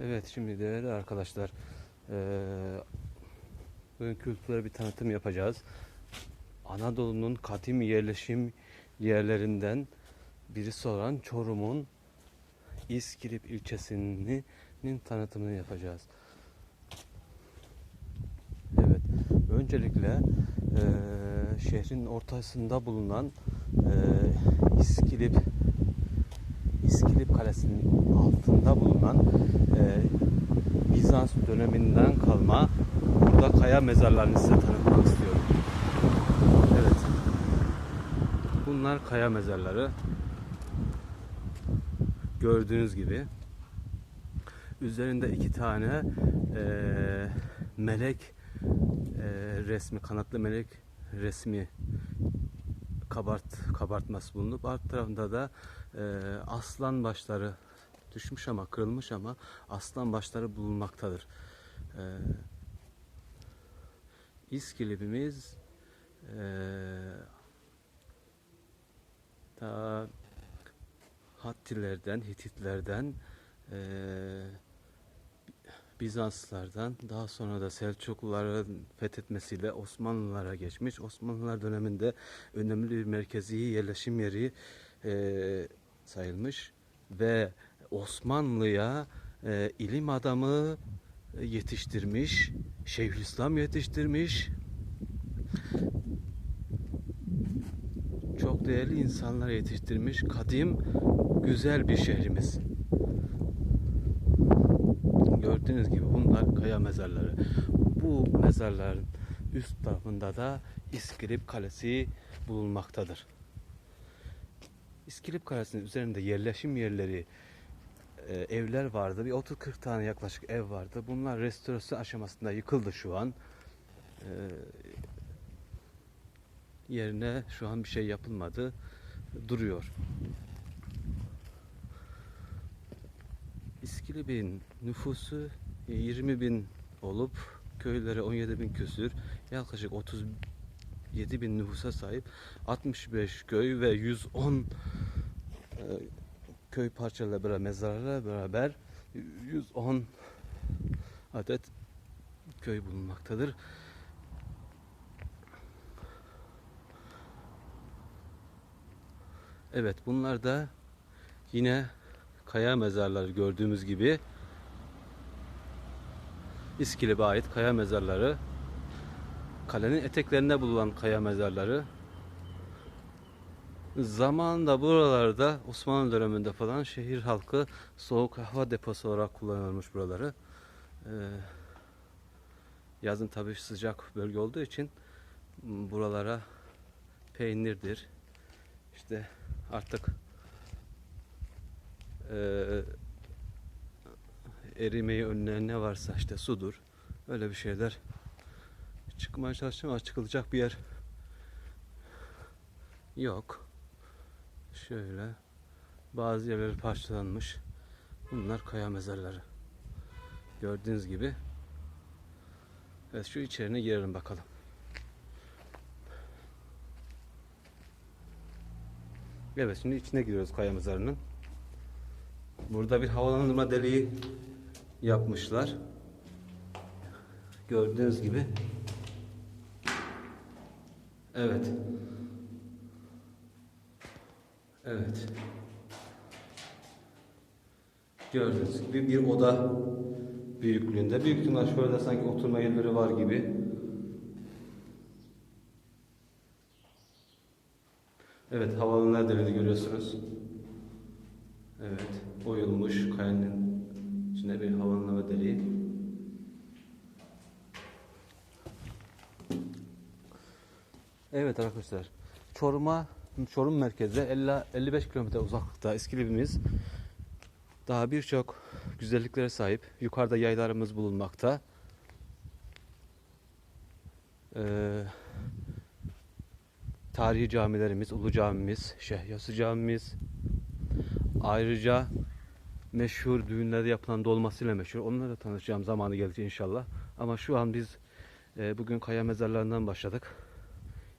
Evet şimdi değerli arkadaşlar bugün kültürel bir tanıtım yapacağız. Anadolu'nun kadim yerleşim yerlerinden birisi olan Çorum'un İskilip ilçesinin tanıtımını yapacağız. Evet, öncelikle şehrin ortasında bulunan İskilip İskilip Kalesi'nin altında bulunan Bizans döneminden kalma burada kaya mezarlarını size tanıtmak istiyorum. Evet. Bunlar kaya mezarları. Gördüğünüz gibi. Üzerinde iki tane eee, melek eee, resmi, kanatlı melek resmi kabart kabartması bulunup alt tarafında da eee, aslan başları düşmüş ama kırılmış ama aslan başları bulunmaktadır. Eee İskilip'imiz eee ta Hattilerden, Hititlerden, eee, Bizanslardan, daha sonra da Selçukluların fethetmesiyle Osmanlılara geçmiş. Osmanlılar döneminde önemli bir merkezi yerleşim yeri eee, sayılmış ve Osmanlı'ya eee, ilim adamı yetiştirmiş, Şeyhülislam yetiştirmiş, çok değerli insanlar yetiştirmiş kadim güzel bir şehrimiz. Gördüğünüz gibi bunlar kaya mezarları. Bu mezarların üst tarafında da İskilip Kalesi bulunmaktadır. İskilip Kalesi'nin üzerinde yerleşim yerleri, e, evler vardı. Bir 30-40 tane yaklaşık ev vardı. Bunlar restorasyon aşamasında yıkıldı şu an. E, yerine şu an bir şey yapılmadı. Duruyor. İskilip'in nüfusu 20 bin olup köyleri 17 bin küsür yaklaşık 37 bin nüfusa sahip 65 köy ve 110 e, köy parçalarıyla beraber mezarlarla beraber 110 adet köy bulunmaktadır. Evet bunlar da yine kaya mezarları gördüğümüz gibi İskilip'e ait kaya mezarları kalenin eteklerinde bulunan kaya mezarları zamanında buralarda Osmanlı döneminde falan şehir halkı soğuk hava deposu olarak kullanılmış buraları Ee, yazın tabii sıcak bölge olduğu için buralara peynirdir işte artık eee erimeyi önleyen ne varsa işte sudur. Öyle bir şeyler çıkmaya çalıştım ama çıkılacak bir yer yok. Şöyle bazı yerleri parçalanmış. Bunlar kaya mezarları. Gördüğünüz gibi. Evet şu içerine girelim bakalım. Evet şimdi içine giriyoruz kaya mezarının. Burada bir havalandırma deliği yapmışlar. Gördüğünüz gibi. Evet. Evet. Gördüğünüz gibi bir oda büyüklüğünde. Büyük ihtimal şöyle sanki oturma yerleri var gibi. Evet havalanlar deliği görüyorsunuz. Evet oyulmuş kayanın içine bir havalanma deliği. Evet arkadaşlar Çorum'a Çorum merkezde 50 55 kilometre uzaklıkta İskilip'imiz daha birçok güzelliklere sahip. Yukarıda yaylarımız bulunmakta. Ee, tarihi camilerimiz, Ulu Camimiz, Şehyası Camimiz, ayrıca meşhur düğünlerde yapılan dolmasıyla meşhur. Onunla da tanışacağım zamanı gelecek inşallah. Ama şu an biz e, bugün kaya mezarlarından başladık.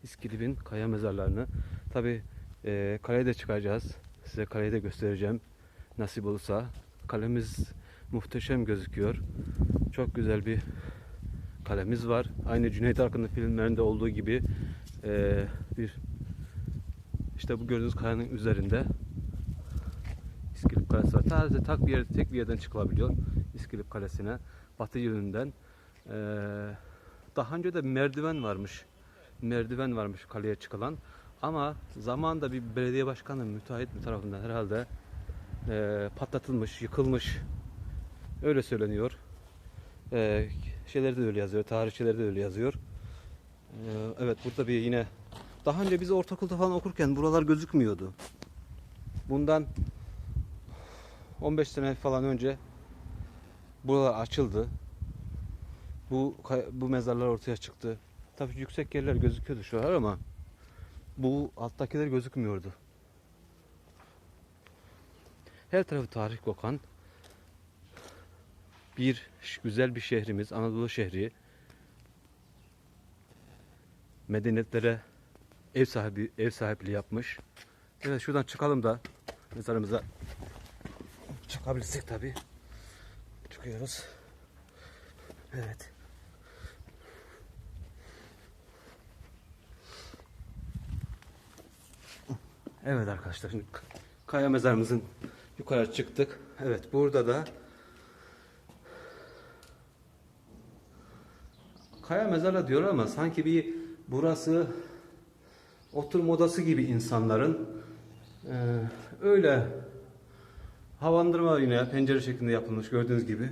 İskilip'in kaya mezarlarını. Tabi e, kaleye de çıkacağız. Size kaleyi de göstereceğim. Nasip olursa. Kalemiz Muhteşem gözüküyor. Çok güzel bir kalemiz var. Aynı Cüneyt Arkın'ın filmlerinde olduğu gibi eee, bir işte bu gördüğünüz kayanın üzerinde İskilip Kalesi var. Sadece tak bir yer, tek bir yerden çıkılabiliyor İskilip Kalesi'ne. Batı yönünden. Eee, daha önce de merdiven varmış. Merdiven varmış kaleye çıkılan. Ama zamanında bir belediye başkanı müteahhit bir tarafından herhalde eee, patlatılmış, yıkılmış. Öyle söyleniyor. Eee şeylerde de öyle yazıyor. Tarihçilerde de öyle yazıyor. Eee, evet burada bir yine daha önce biz ortaokulda falan okurken buralar gözükmüyordu. Bundan 15 sene falan önce buralar açıldı. Bu bu mezarlar ortaya çıktı. Tabii yüksek yerler gözüküyordu şu an ama bu alttakiler gözükmüyordu. Her tarafı tarih kokan bir güzel bir şehrimiz, Anadolu şehri. Medeniyetlere ev sahibi ev sahipliği yapmış. Evet şuradan çıkalım da mezarımıza çıkabilirsek tabii. Çıkıyoruz. Evet. Evet arkadaşlar şimdi kaya mezarımızın yukarı çıktık. Evet burada da kaya mezarı diyor ama sanki bir burası oturma odası gibi insanların Ee, öyle havandırma yine pencere şeklinde yapılmış gördüğünüz gibi.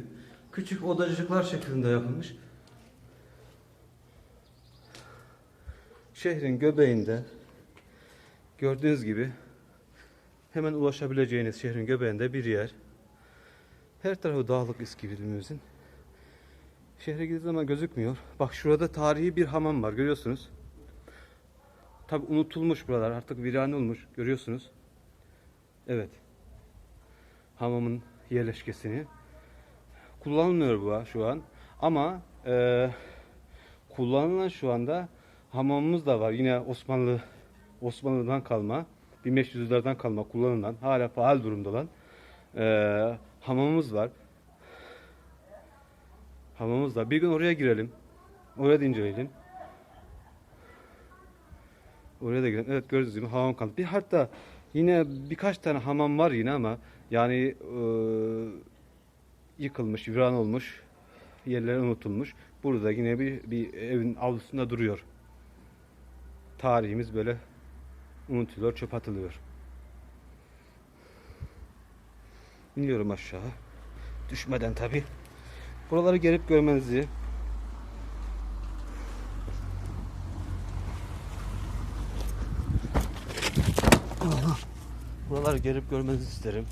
Küçük odacıklar şeklinde yapılmış. Şehrin göbeğinde gördüğünüz gibi hemen ulaşabileceğiniz şehrin göbeğinde bir yer. Her tarafı dağlık İskilip'imizin. Şehre gittiğiniz zaman gözükmüyor. Bak şurada tarihi bir hamam var görüyorsunuz. Tabi unutulmuş buralar artık virane olmuş görüyorsunuz. Evet. Hamamın yerleşkesini. Kullanılmıyor bu şu an. Ama e, kullanılan şu anda hamamımız da var. Yine Osmanlı Osmanlı'dan kalma 1500'lerden kalma kullanılan hala faal durumda olan e, hamamımız var. Hamamımız var. Bir gün oraya girelim. Oraya da inceleyelim. Oraya da girelim. Evet gördüğünüz gibi hamam kaldı. Bir hatta yine birkaç tane hamam var yine ama yani e, yıkılmış, viran olmuş, yerleri unutulmuş. Burada yine bir, bir evin avlusunda duruyor. Tarihimiz böyle unutuluyor, çöp atılıyor. İniyorum aşağı. Düşmeden tabi. Buraları gelip görmenizi Buraları gelip görmenizi isterim.